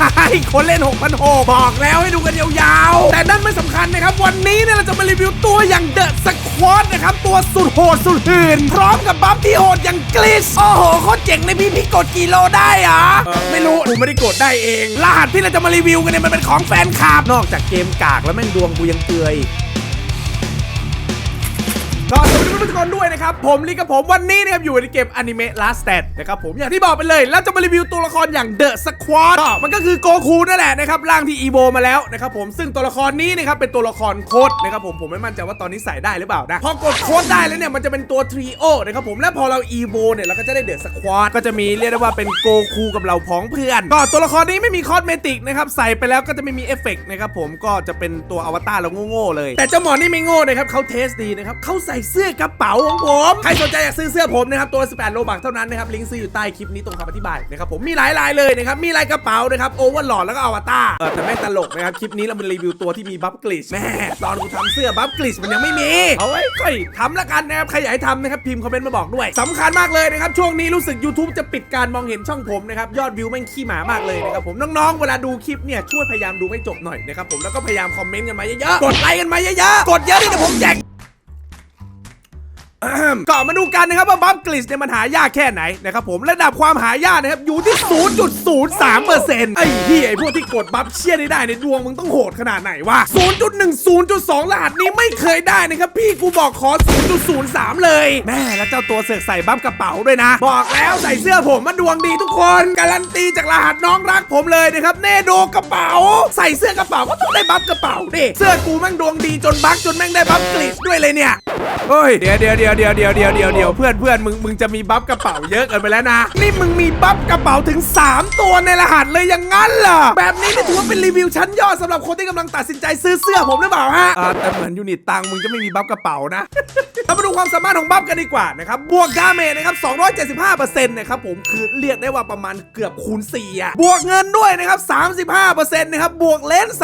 ช่คนเล่น6 0 0 บอกแล้วให้ดูกันยาวๆ แต่นั่นไม่สำคัญนะครับ วันนี้เนี่ยเราจะมารีวิวตัวอย่างเดอะสควอตนะครับ ตัวสุดโหดสุดหื่น พร้อมกับบัฟที่โหดอย่างกลิสโอ้โหโคตรเจ๋งเลยพี่พี่กดกี่โลได้อะไม่รู้กูไม่ได้กดได้เอง รหัสที่เราจะมารีวิวกันเนี่ยมันเป็นของแฟนคลับนอกจากเกมกากแล้วแม่งดวงกูยังเกลืออี ก็สวัสดีทุกคนด้วยนะครับ ผมลีกับผมวันนี้นะครับ อยู่ในเกมอนิเมะ Last Stand นะครับผมอย่างที่บอกไปเลย แล้วจะมารีวิวตัวละครอย่างเดอะสควอตมันก็คือโกคูนั่นแหละนะครับร่างที่อีโบมาแล้วนะครับผมซึ่งตัวละครนี้นะครับเป็นตัวละครโคดนะครับผมผมไม่มั่นใจว่าตอนนี้ใส่ได้หรือเปล่านะ พอกดโคดได้แล้วเนี่ยมันจะเป็นตัวทรีโอนะครับผมและพอเราอีโบเนี่ยเราก็จะได้เดอะสควอตก็จะมีเรียกได้ว่าเป็นโกคูกับเราพ้องเพื่อนก็ตัวละครนี้ไม่มีคอสเมติกนะครับใส่ไปแล้วก็จะไม่มีเอฟเฟกต์นะครับผมก็จะเป็นตัวอวตารเราโง่ๆเลย แต่เจ้าหมอนี่ไม่โง่นะครับเขาเทสดีนะครับเขาใส่เสื้อกระเป๋าของผม ใครสนใจอยากซื้อเสื้อผมนะครับตัว 18 โลบักเท่านั้นนะครับลิงก์ซื้ออยู่ใต้คลิปนี้ตรงคำอธิบายนะครับผมมีหลายลายเลยนะครับมีลายกระเป๋านะครับโอเวอร์หลอดแล้วก็อวตารเออแต่ไม่ตลกนะครับคลิปนี้เราเป็นรีวิวตัวที่มีบัฟกลิชแม่ตอนกูทำเสื้อบัฟกลิชมันยังไม่มีเอาไว้ค่อยทำละกันนะครับใครอยากให้ทำนะครับพิมพ์คอมเมนต์มาบอกด้วยสำคัญมากเลยนะครับช่วงนี้รู้สึก YouTube จะปิดการมองเห็นช่องผมนะครับยอดวิวแม่งขี้หมามากเลยนะครับผมน้องๆเวลาดูคลิปเนี่ยช่วยพยายามดูให้จบหน่อยนะครับผมแล้วก็พยายามคอมเมนต์กันมาเยอะๆกดไลค์กันมาเยอะๆกดเยอะดิเดี๋ยวผมแจก ก่อนมาดูกันนะครับว่าบัฟกลิสเนี่ยมันหายากแค่ไหนนะครับผมระดับความหายากนะครับอยู่ที่ 0.03%ไอ้ที่ไอ้พวกที่กดบัฟเชี่ยได้ได้ในดวงมึงต้องโหดขนาดไหนวะ 0.10.2รหัสนี้ไม่เคยได้นะครับพี่กูบอกขอ 0.03 เลยแม่แล้วเจ้าตัวเสือกใส่บัฟกระเป๋าด้วยนะ บอกแล้วใส่เสื้อผมมันดวงดีทุกคนการันตีจากรหัสน้องรักผมเลยนะครับเนโดกระเป๋า ใส่เสื้อกระเป๋าก็ต้องได้บัฟกระเป๋าดิเสื้อกูแม่งดวงดีจนบัฟจนแม่งได้บัฟกลิสด้วยเลยเนี่ยเฮ้ยเดี๋ยวเดี๋ยวเดี๋ยวเดี๋ยวเดี๋ยวเดี๋ยวเดี๋ยวเดี๋ยวเพื่อนเพื่อนมึงมึงจะมีบัฟกระเป๋าเยอะเกินไปแล้วนะ นี่มึงมีบัฟกระเป๋าถึง 3 ตัวในรหัสเลยอย่างงั้นเหรอ แบบนี้นี่ถือว่าเป็นรีวิวชั้นยอดสำหรับคนที่กำลังตัดสินใจซื้อเสื้อผมหรือเปล่าฮะอ่าแต่เหมือนยูนิตตังค์มึงจะไม่มีบัฟกระเป๋านะเรามาดูความสามารถของบัฟกันดีกว่านะครับบวกดาเมจนะครับ275%นะครับผมคือเรียกได้ว่าประมาณเกือบคูณ4อะบวกเงินด้วยนะครับ35%นะครับบวกเลนส์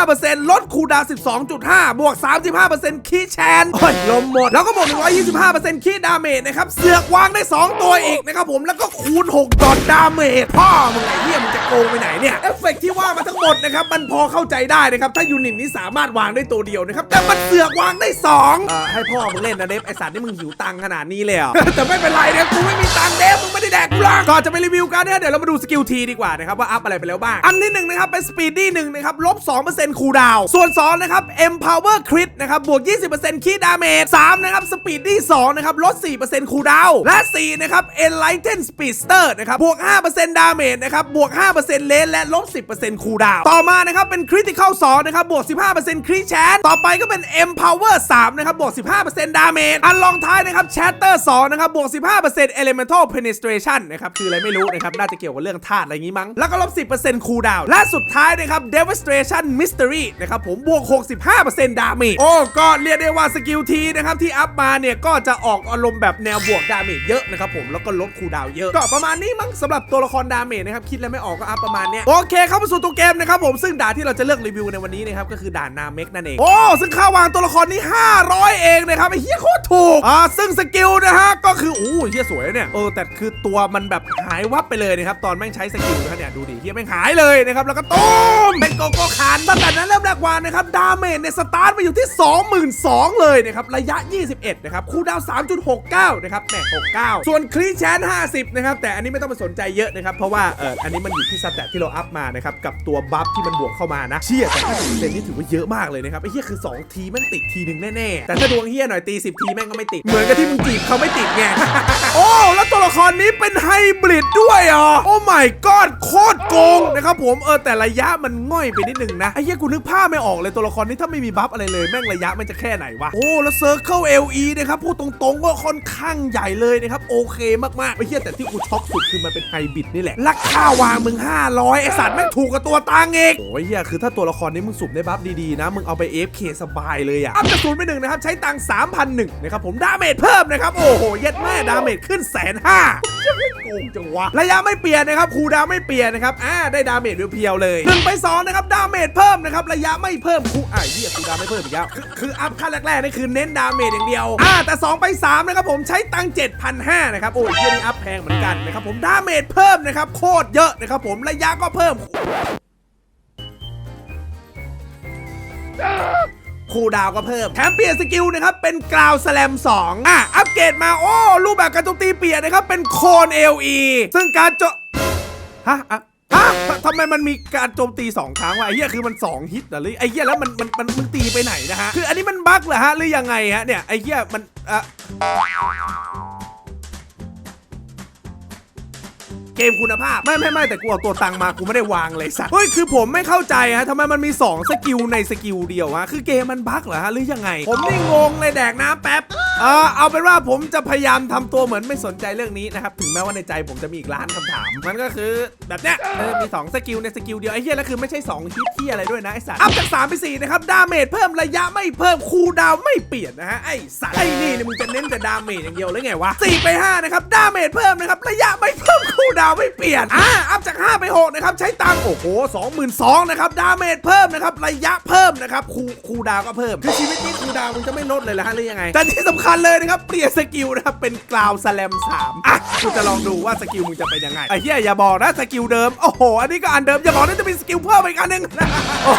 35%ลดคูลดาวน์12.5 บวก 35%คีย์แชนโอ้ยลมหมดแล้วก็บวก125%คีย์ดาเมจนะครับ เสือกวางได้ 2 ตัวอีกนะครับผม แล้วก็คูณ 6 ดอทดาเมจพ่อมึงไอ้เหี้ยมึงจะโกงไปไหนเนี่ย เอฟเฟกต์ที่ว่ามาทั้งหมดนะครับ มันพอเข้าใจได้นะครับ ถ้ายูนิตนี้สามารถวางได้ตัวเดียวนะครับ แต่มันเสือกวางได้สองเอ่อให้พ่อมึงเล่นนะเดฟไอสัตว์นี่มึงหิวตังค์ขนาดนี้เลยเหรอ แต่ไม่เป็นไรเนี่ยกูไม่มีตังค์เดฟมึงไม่ได้แดกกูหรอกก่อนจะไปรีวิวกันเนี่ยเดี๋ยวเรามาดูสกิลทีดีกว่านะครับว่าอัพอะไรไปแล้วบ้างอันที่หนึ่งนะครับเป็นสปีดดี้หนึ่งนะครับลบ2%คูลดาวน์ส่วนสองนะครับ empower crit นะครับบวก 20%คีดาเมจสามนะครับสปีดดี้สองนะครับลด 4%คูลดาวน์และสี่นะครับ enlighten speedster นะครับบวก 5%ดาเมจนะครับบวก 5%เลนและลบ 10%คูลดาวน์ต่อมานะครับเป็น critical 2นะครับบวก 15% crit chance ต่อไปก็เป็น empower 3นะครับบวก 15%ดาเมจอันลองท้ายนะครับ shatter 2นะครับบวก 15% elemental penetration นะครับคืออะไรไม่รู้นะครับน่าจะเกี่ยวกับเรื่องธาตุอะไรงี้มั้ง แล้วก็ลบ 10%คูลดาวน์และสุดท้ายนะครับ devastation mystery นะครับผมบวก 65%ดาเมจโอ้ก็เรียกได้ว่าสกิลทีนะครับที่อัพมาเนี่ยก็็จะออกอารมณ์แบบแนวบวกดาเมจเยอะนะครับผมแล้วก็ลดคูดาวเยอะก็ประมาณนี้มั้งสำหรับตัวละครดาเมจนะครับคิดแล้วไม่ออกก็อัพประมาณเนี้ยโอเคเข้ามาสู่ตัวเกมนะครับผมซึ่งด่านที่เราจะเลือกรีวิวในวันนี้นะครับก็คือด่านนาเมกนั่นเองโอ้ซึ่งค่าวางตัวละครนี้ 500 เองนะครับไอ้เฮียโคตรถูกอ่าซึ่งสกิลนะฮะก็คืออู้เฮียสวยเนี่ยเออแต่คือตัวมันแบบหายวับไปเลยนะครับตอนแม่งใช้สกิลนะเนี่ยดูดิเฮียแม่งหายเลยนะครับแล้วก็ตุ้มเป็นโกโก้คานตั้งแต่นั้นเริ่มแรกวางนะครับดาเมจเนี่ยสตาร์ทมาอยู่ที่ 22,000เลยนะครับระยะ 21นะครับคูลดาว 3.69 นะครับแหม69 ส่วนคลีแชน50 นะครับ แต่อันนี้ไม่ต้องไปสนใจเยอะนะครับ เพราะว่าเอออันนี้มันอยู่ที่สแตทที่เราอัพมานะครับ กับตัวบัฟที่มันบวกเข้ามานะ เชี่ยแต่50%นี่ถือว่าเยอะมากเลยนะครับ ไอ้เหี้ยคือ 2 ทีแม่งติดทีหนึ่งแน่ๆ แต่ถ้าดวงเหี้ยหน่อยตี 10 ทีแม่งก็ไม่ติด เหมือนกับที่มึงจีบเขาไม่ติดไง โอ้ แล้วตัวละครนี้เป็นไฮบริดด้วยอะโอ้ my god โคตรโกงนะครับผม เออแต่ระยะมันง่อยไปนิดนึงนะ ไอ้เหี้ยกูนึกภาพไม่ออกเลยตัวละครนี้ถ้าไม่มีบัฟอะไรเลยแม่งระยะมันจะแค่ไหนวะ โอ้ แล้วเซอร์เคิล LE นะครับพูดตรงๆก็ค่อนข้างใหญ่เลยนะครับโอเคมากๆไอ้เหี้ยแต่ที่กูช็อกสุดคือมันเป็นไฮบริดนี่แหละราคาวางมึง 500ไอ้สัตว์แม่งถูกกับตัวตังเองโอ้ยเหี้ยคือถ้าตัวละครนี้มึงสุ่มได้บัฟดีๆนะ มึงเอาไป FK สบายเลยอะอัพจากศูนย์ไปหนึ่งนะครับใช้ตังค์3,001นะครับผมดาเมจเพิ่มนะครับโอ้โหเย็ดแม่ดาเมจขึ้นแสนห้าโกงจังวะระยะไม่เปลี่ยนนะครับคูลดาวน์ไม่เปลี่ยนนะครับอ่าได้ดาเมจเพียวๆเลยหนึ่งไปสองนะครับดาเมจเพิ่มนะครับระยะไม่เพิ่มคูอ่าเหี้ยคูลดาวน์ไม่เพิ่มอีกแล้วคือคืออัพขั้นแรกๆนี่คือเน้นดาเมจอย่างเดียวอ่าแต่2 ไป 3 นะครับผมใช้ตังค์7,500นะครับ โอ้ยเยี่ยนี้อัพแพงเหมือนกันนะครับผมดาเมจเพิ่มนะครับ โคตรเยอะนะครับผมระยะก็เพิ่ม คูลดาวก็เพิ่ม แถมเปลี่ยนสกิลนะครับ เป็นกราวสแลม2อะ อัปเกรดมา โอ้ รูปแบบการโจมตีเปลี่ยนนะครับ เป็นโคนเอลีซึ่งการโจฮะอะ ทำไมมันมีการโจมตี 2 ครั้งวะไอ้เหี้ยคือมัน 2 ฮิตเหรอหรือไอ้เหี้ยแล้วมันมันมันมึงตีไปไหนนะฮะคืออันนี้มันบั๊กเหรอฮะหรือยังไงฮะเนี่ยไอ้เหี้ยมันอะ เกมคุณภาพ ไม่ไม่ไม่แต่กูเอาตัวตังมากูไม่ได้วางเลยสัตว์เฮ้ยคือผมไม่เข้าใจฮะทำไมมันมี 2 สกิลในสกิลเดียวฮะคือเกมมันบั๊กเหรอฮะหรือยังไง ผมนี่งงเลยแดกน้ำแป๊บเออเอาเป็นว่าผมจะพยายามทำตัวเหมือนไม่สนใจเรื่องนี้นะครับถึงแม้ว่าในใจผมจะมีอีกล้านคำถาม มันก็คือแบบเนี้ยมี 2 สกิลในสกิลเดียวไอ้เหี้ยแล้วคือไม่ใช่2ฮิตที่อะไรด้วยนะไอ้สัตว์อัพจาก3ไป4นะครับดาเมจเพิ่มระยะไม่เพิ่มคูลดาวไม่เปลี่ยนนะฮะไอ้สัตว์ไอ้นี่เนี่ยมึงจะเน้นแต่ดาเมจอย่างเดียวหรือไงวะ4ไป5นะครับดาเมจเพิ่มนะครับระยะไม่เพิ่มคูดาวน์ไม่เปลี่ยน อ่าอัพจาก 5 ไป 6 นะครับ ใช้ตังค์โอ้โห22,000นะครับ ดาเมจเพิ่มนะครับ ระยะเพิ่มนะครับ คูคูลดาวน์ก็เพิ่ม คือชีวิตนี้คูลดาวน์มึงจะไม่ลดเลยเหรอฮะหรือยังไง แต่ที่สำคัญเลยนะครับ เปลี่ยนสกิลนะครับ เป็นกราวสแลม3อะกูจะลองดูว่าสกิลมึงจะเป็นยังไง ไอ้เหี้ยอย่าบอกนะสกิลเดิม โอ้โห อันนี้ก็อันเดิม อย่าบอกนะจะมีสกิลเพิ่มอีกอันหนึงโอ้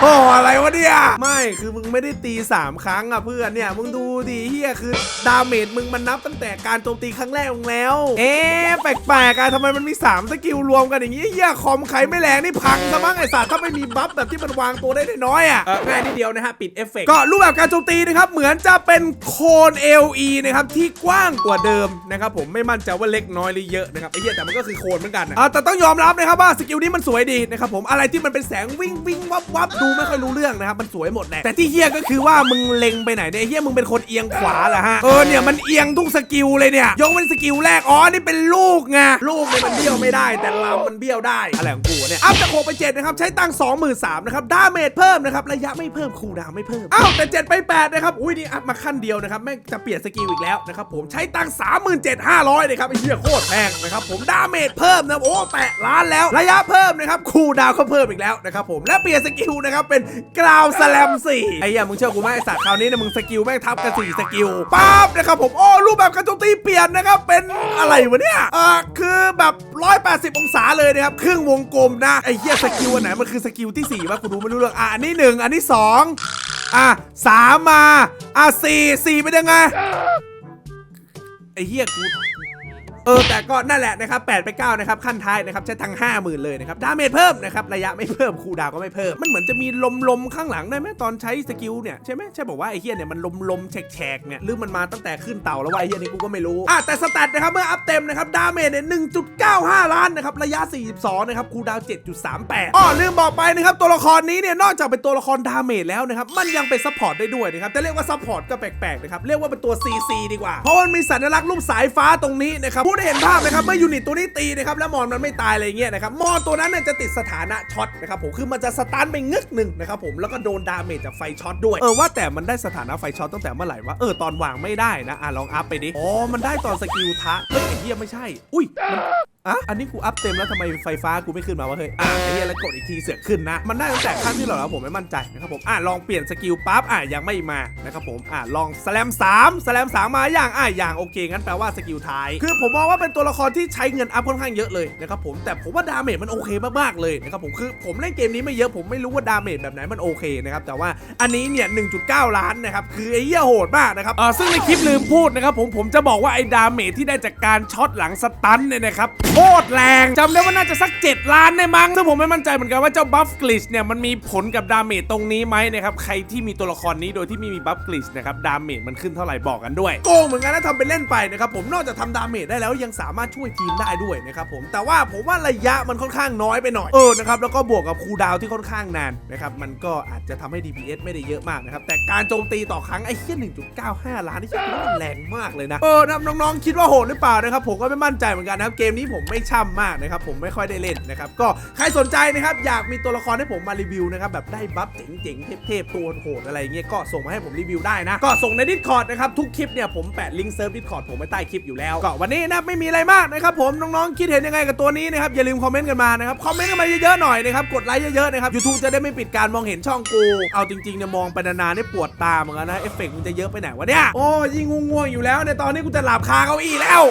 โห อะไรวะเนี่ย ไม่ คือมึงไม่ได้ตี 3 ครั้งอะเพื่อนเนี่ย มึงดูดิเฮียคือดาเมจมึงมันนับตั้งแต่การโจมตีครั้งแรกลงแล้ว เอ๊ะแปลกๆอะทำไมมันมี 3 สกิลรวมกันอย่างงี้เฮียคอมใครไม่แรงนี่พังซะมั้งไอสัตว์ถ้าไม่มีบัฟแบบที่มันวางตัวได้น้อยๆอะเออง่ายนิดเดียวนะฮะปิดเอฟเฟกต์ก็รูปแบบการโจมตีนะครับเหมือนจะเป็นโคน LE นะครับที่กว้างกว่าเดิมนะครับผมไม่มั่นใจว่าเล็กน้อยหรือเยอะนะครับไอ้เหี้ยแต่มันก็คือโคนเหมือนกันนะอะแต่ต้องยอมรับนะครับว่าสกิลนี้มันสวยดีนะครับผมอะไรที่มันเป็นแสงวิ่งวิ่งวับวับดูไม่ค่อยรู้เรื่องนะครับมันสวยหมดแหละแต่ที่เหี้ยก็คือว่ามึงเล็งไปไหนเนี่ยไอ้เหี้ยมึงเป็นคนเอียงขวาเหรอฮะเออเนี่ยมันเอียงทุกสกิลเลยเนี่ยยกเว้นสกิลแรกอ๋อนี่เป็นลูกไงลูกเนี่ยมันเบี้ยวไม่ได้ แต่ลำมันเบี้ยวได้อะไรของกูเนี่ยอัพจาก6ไป7นะครับใช้ตังค์23,000นสามนะครับดาเมจเพิ่มนะครับระยะไม่เพิ่มคูลดาวไม่เพิ่มอ้าวแต่7ไป8นะครับอุ้ยนี่อัพมาขั้นเดียวนะครับแม่งจะเปลี่ยนสกิลอีกแล้วนะครับผมใช้ตังค์37,500เลยครับไอ้เหี้ยโคตรแพงนะครับผมดาเมจเพิ่มนะโอ้แตะล้านแล้วระยะเพิ่มนะครับคูลดาวน์ก็เพิ่มอีกแล้วนะครับผมและเปลี่ยนสกิลนะครับเป็นกราวสแลม4ไอ้เหี้ยมึงเชื่อกูไหมไอ้สัตว์คราวนี้เนี่ยมึงสกิลแม่งทับกัน4สกิลปั๊บนะครับผมโอ้รูปแบบการโจมตีเปลี่ยนนะครับเป็นอะไรวะเนี่ยอ่าคือแบบ 180 องศาเลยนะครับครึ่งวงกลมนะไอ้เหี้ยสกิลอันไหนมันคือสกิลที่4วะกูดูไม่รู้เรื่องอะอันนี้หนึ่งอันนี้สองอะสามมาอะสี่สี่เป็นยังไงไอ้เหี้ยกู เออแต่ก็นั่นแหละนะครับ8ไป9นะครับขั้นท้ายนะครับใช้ทั้ง50,000เลยนะครับดาเมจเพิ่มนะครับระยะไม่เพิ่มคูดาวก็ไม่เพิ่ม มันเหมือนจะมีลมลมๆข้างหลังได้ไหมตอนใช้สกิลเนี่ยใช่ไหมใช่บอกว่าไอ้เหี้ยเนี่ยมันลมลมๆแฉกๆเนี่ยหรือมันมาตั้งแต่ขึ้นเต่าแล้วว่าไอ้เหี้ยนี่กูก็ไม่รู้อะแต่สแตทนะครับเมื่ออัพเต็มนะครับดาเมจเนี่ย1.95 ล้านนะครับระยะ 42นะครับคูดาว7.38อ้อลืมบอกไปนะครับตัวละครนี้เนี่ยนอกจากเป็นตัวละครดาเมจแล้วนะครับมันยังเป็นซัพพอร์ตได้ด้วยนะครับจะเรียกว่าซัพพอร์ตก็แปลกๆนะครับเรียกว่าเป็นตัว CC ดีกว่าเพราะมันมีสัญลักษณ์รูปสายฟ้าตรงนี้นะครับผู้ได้เห็นภาพนะครับเมื่อยูนิตตัวนี้ตีนะครับแล้วมอนมันไม่ตายอะไรเงี้ยนะครับมอนตัวนั้นเนี่ยจะติดสถานะช็อตนะครับผมคือมันจะสตันไปงึกหนึ่งนะครับผมแล้วก็โดนดาเมจจากไฟช็อตด้วยเออว่าแต่มันได้สถานะไฟช็อตตั้งแต่เมื่อไหร่วะเออตอนวางไม่ได้นะอะลองอัพไปดิอ๋อมันได้ตอนสกิลทะเฮ้ยไอ้เหี้ยไม่ใช่ อุ้ยมัน อะอันนี้กูอัพเต็มแล้วทำไมไฟฟ้ากูไม่ขึ้นมาวะเฮ้ยอะไอ้เหี้ยแล้วกดอีกทีเสือกขึ้นนะ มันได้ตั้งแต่ขั้นที่เราแล้วผมไม่มั่นใจนะครับผมอะลองเปลี่ยนสกิลปั๊บอะยังไม่มานะครับผมอะลองสแลม3สแลม3มมาอย่างอะอย่างโอเคงั้นแปลว่าสกิลท้ายคือผมมองว่าเป็นตัวละครที่ใช้เงินอัพค่อนข้างเยอะเลยนะครับผมแต่ผมว่าดาเมจมันโอเคมากๆเลยนะครับผมคือผมเล่นเกมนี้ไม่เยอะผมไม่รู้ว่าดาเมจแบบไหนมันโอเคนะครับแต่ว่าอันนี้เนี่ย 1.9 ล้านนะครับคือไอ้เหี้ยโหดมากนะครับเออซึ่งในคลิปลืมพูดนะครับผมผมจะบอกว่าไอ้ดาเมจที่ได้จากการช็อตหลังสตันเนี่ยนะครับคตรแรงจำได้ว่าน่าจะสัก 7 ล้านได้มั้งซึ่งผมไม่มั่นใจเหมือนกันว่าเจ้าบัฟกลิชเนี่ยมันมีผลกับดาเมจตรงนี้ไหมนะครับใครที่มีตัวละครนี้โดยที่ไม่มีบัฟกลิชนะครับดาเมจมันขึ้นเท่าไหร่บอกกันด้วยโกงเหมือนกันนะทำเป็นเล่นไปนะครับผมนอกจากทำดาเมจได้แล้วยังสามารถช่วยทีมได้ด้วยนะครับผมแต่ว่าผมว่าระยะมันค่อนข้างน้อยไปหน่อยเออนะครับแล้วก็บวกกับคูลดาวที่ค่อนข้างนานนะครับมันก็อาจจะทำให้ DPS ไม่ได้เยอะมากนะครับแต่การโจมตีต่อครั้งไอ้เหี้ย1.95 ล้านนี่คิดว่ามันแรงมากเลยนะเออน้องๆคิดว่าโหดหรือเปล่านะครับผมก็ไม่มั่นใจเหมือนกันนะครับเกมนี้ผมไม่ช่ำมากนะครับผมไม่ค่อยได้เล่นนะครับก็ใครสนใจนะครับอยากมีตัวละครให้ผมมารีวิวนะครับแบบได้บัฟเจ๋งๆเทพๆตัวโหดอะไรเงี้ยก็ส่งมาให้ผมรีวิวได้นะก็ส่งใน Discord นะครับทุกคลิปเนี่ยผมแปะลิงก์เซิร์ฟ Discord ผมไว้ใต้คลิปอยู่แล้วก็วันนี้นะไม่มีอะไรมากนะครับผมน้องๆคิดเห็นยังไงกับตัวนี้นะครับอย่าลืมคอมเมนต์กันมานะครับคอมเมนต์กันมาเยอะๆหน่อยนะครับกดไลค์เยอะๆนะครับ YouTube จะได้ไม่ปิดการมองเห็นช่องกูเอาจริงๆเนี่ยมองไปนานๆเนี่ปวดตาเหมือนกันนะเอฟเฟกต์มันจะเยอะไปไหนวะเนี่ยโอ้ยิ่งง่วงๆอยู่แล้วในตอนนี้กูจะหลับคาเก้าอี้แล้ว